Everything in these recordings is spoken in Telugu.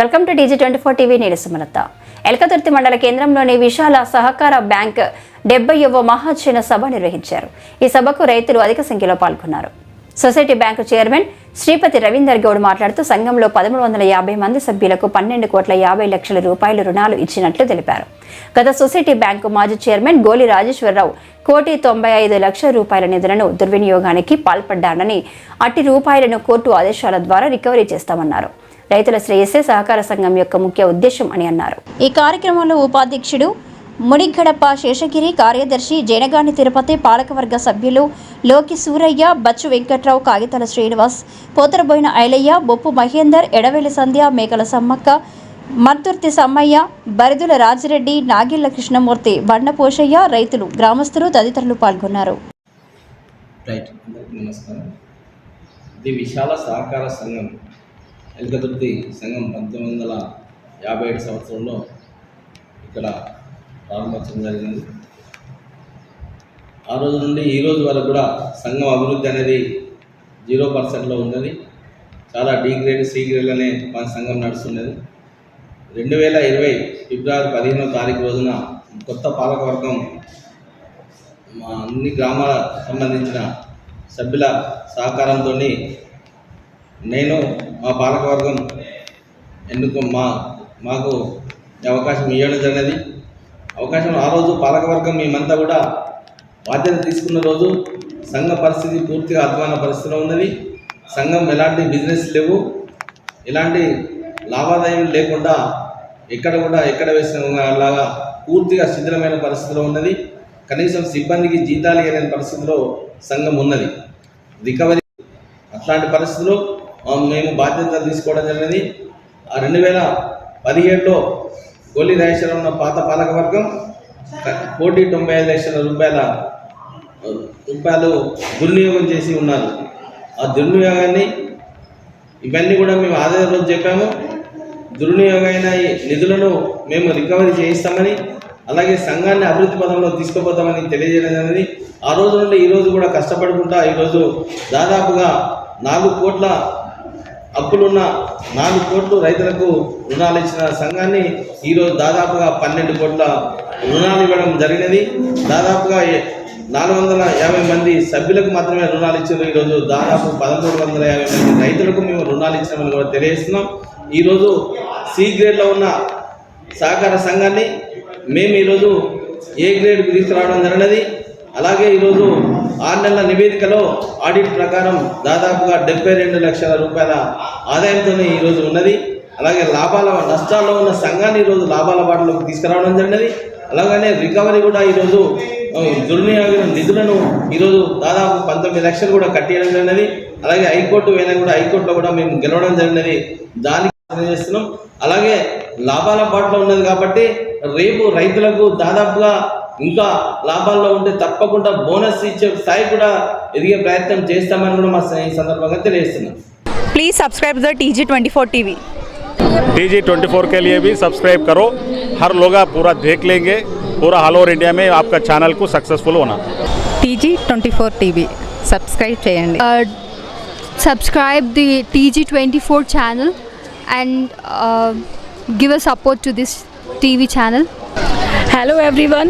Welcome to DG twenty four TV. నేను సుమలత. ఎలకతుర్తి మండల కేంద్రంలోని విశాల సహకార బ్యాంక్ డెబ్బైవ మహాజన సభ నిర్వహించారు. ఈ సభకు రైతులు అధిక సంఖ్యలో పాల్గొన్నారు. Society bank chairman Sripathi Ravinder Goud మాట్లాడుతూ సంఘంలో పదమూడు వందల యాభై మంది సభ్యులకు పన్నెండు కోట్ల యాభై లక్షల రూపాయల రుణాలు ఇచ్చినట్లు తెలిపారు. గత సొసైటీ బ్యాంకు మాజీ చైర్మన్ గోలి రాజేశ్వరరావు కోటి తొంభై ఐదు లక్షల రూపాయల నిధులను దుర్వినియోగానికి పాల్పడ్డానని అట్టి రూపాయలను కోర్టు ఆదేశాల ద్వారా రికవరీ చేస్తామన్నారు. రైతుల శ్రేయస్సే సహకార సంఘం యొక్క ముఖ్య ఉద్దేశం అని అన్నారు. ఈ కార్యక్రమంలో ఉపాధ్యక్షుడు మునిగడప శేషగిరి కార్యదర్శి జనగాని తిరుపతి పాలకవర్గ సభ్యులు లోకి సూరయ్య బచ్చు వెంకట్రావు కాగితాల శ్రీనివాస్ పోతరబోయిన ఐలయ్య బొప్పు మహేందర్ ఎడవేలి సంధ్య మేకల సమ్మక్క మర్తుర్తి సమ్మయ్య బరిదుల రాజిరెడ్డి నాగిళ్ళ కృష్ణమూర్తి బండ పోషయ్య రైతులు గ్రామస్తులు తదితరులు పాల్గొన్నారు. నమస్కారం. ఇది విశాల సహకార సంఘం. ఎలకతుర్తి సంఘం పంతొమ్మిది వందల యాభై ఏడు సంవత్సరంలో ఇక్కడ ప్రారంభించడం జరిగింది. ఆ రోజు నుండి ఈ రోజు వరకు కూడా సంఘం అభివృద్ధి అనేది జీరో పర్సెంట్లో ఉన్నది. చాలా డీ గ్రేడ్ సి గ్రేడ్ అనే మన సంఘం నడుస్తున్నది. రెండు వేల ఇరవై ఫిబ్రవరి పదిహేనో తారీఖు రోజున కొత్త పాలకవర్గం మా అన్ని గ్రామాల సంబంధించిన సభ్యుల సహకారంతో నేను మా పాలకవర్గం ఎందుకు మా మాకు అవకాశం ఇవ్వడం జరిగినది. అవకాశం ఆ రోజు పాలకవర్గం మేమంతా కూడా బాధ్యత తీసుకున్న రోజు సంఘ పరిస్థితి పూర్తిగా అధ్వాన పరిస్థితిలో ఉన్నది. సంఘం ఎలాంటి బిజినెస్ లేవు. ఎలాంటి లాభాదాయం లేకుండా ఎక్కడ కూడా ఎక్కడ వేసిన అలాగా పూర్తిగా శిథిలమైన పరిస్థితిలో ఉన్నది. కనీసం సిబ్బందికి జీతాలు ఇవ్వలేని పరిస్థితిలో సంఘం ఉన్నది. రికవరీ అట్లాంటి పరిస్థితుల్లో మేము బాధ్యతలు తీసుకోవడం జరిగింది. ఆ రెండు వేల పదిహేడులో గొల్లి రాజేశ్వరం ఉన్న పాత పాలకవర్గం కోటి తొంభై ఐదు లక్షల రూపాయల రూపాయలు దుర్వినియోగం చేసి ఉన్నారు. ఆ దుర్వినియోగాన్ని ఇవన్నీ కూడా మేము ఆదాయ రోజు చెప్పాము. దుర్వినియోగమైన ఈ నిధులను మేము రికవరీ చేయిస్తామని అలాగే సంఘాన్ని అభివృద్ధి పదంలో తీసుకుపోతామని తెలియజేయడం అనేది ఆ రోజు నుండి ఈరోజు కూడా కష్టపడుకుంటా ఈరోజు దాదాపుగా నాలుగు కోట్ల అప్పులున్న నాలుగు కోట్లు రైతులకు రుణాలు ఇచ్చిన సంఘాన్ని ఈరోజు దాదాపుగా పన్నెండు కోట్ల రుణాలు ఇవ్వడం జరిగినది. దాదాపుగా నాలుగు వందల యాభై మంది సభ్యులకు మాత్రమే రుణాలు ఇచ్చారు. ఈరోజు దాదాపు పదమూడు వందల యాభై మంది రైతులకు మేము రుణాలు ఇచ్చామని కూడా తెలియజేస్తున్నాం. ఈరోజు సి గ్రేడ్లో ఉన్న సహకార సంఘాన్ని మేము ఈరోజు ఏ గ్రేడ్కి తీసుకురావడం జరిగినది. అలాగే ఈరోజు ఆరు నెలల నివేదికలో ఆడిట్ ప్రకారం దాదాపుగా డెబ్బై రెండు లక్షల రూపాయల ఆదాయంతోనే ఈరోజు ఉన్నది. అలాగే లాభాల నష్టాల్లో ఉన్న సంఘాన్ని ఈరోజు లాభాల బాటలోకి తీసుకురావడం జరిగినది. అలాగనే రికవరీ కూడా ఈరోజు దుర్వినియోగం నిధులను ఈరోజు దాదాపు పంతొమ్మిది లక్షలు కూడా కట్టేయడం జరిగినది. అలాగే హైకోర్టు పోయినా కూడా హైకోర్టులో కూడా మేము గెలవడం జరిగినది. దానికి చేస్తున్నాం అలాగే లాభాల బాటలో ఉన్నది కాబట్టి రేపు రైతులకు దాదాపుగా ఇంకా లాభాల్లో ఉంటే తప్పకుండా బోనస్ ఇచ్చే స్థాయి కూడా ఎదిగే ప్రయత్నం చేస్తామని కూడా మా ఈ సందర్భంగా తెలియజేస్తున్నాం please subscribe the T G twenty four T V T G twenty four के लिए भी सब्सक्राइब करो हर लोग आप पूरा देख लेंगे पूरा ऑल ओवर इंडिया में आपका चैनल को सक्सेसफुल होना T G twenty four TV subscribe చేయండి uh, subscribe the TG24 channel and uh, give a support to this TV channel. Hello everyone,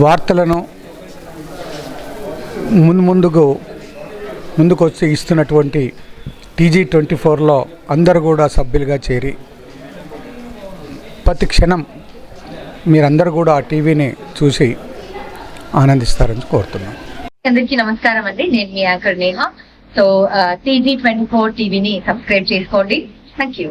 వార్తలను ముందు ముందుకు ముందుకు వచ్చి ఇస్తున్నటువంటి టీజీ ట్వంటీ ఫోర్లో అందరూ కూడా సభ్యులుగా చేరి ప్రతి క్షణం మీరందరూ కూడా ఆ టీవీని చూసి ఆనందిస్తారని కోరుతున్నాను అందరికీ నమస్కారం అండి. నేను మీ anchor Neha. So TG twenty four టీవీని సబ్స్క్రైబ్ చేసుకోండి. Thank you.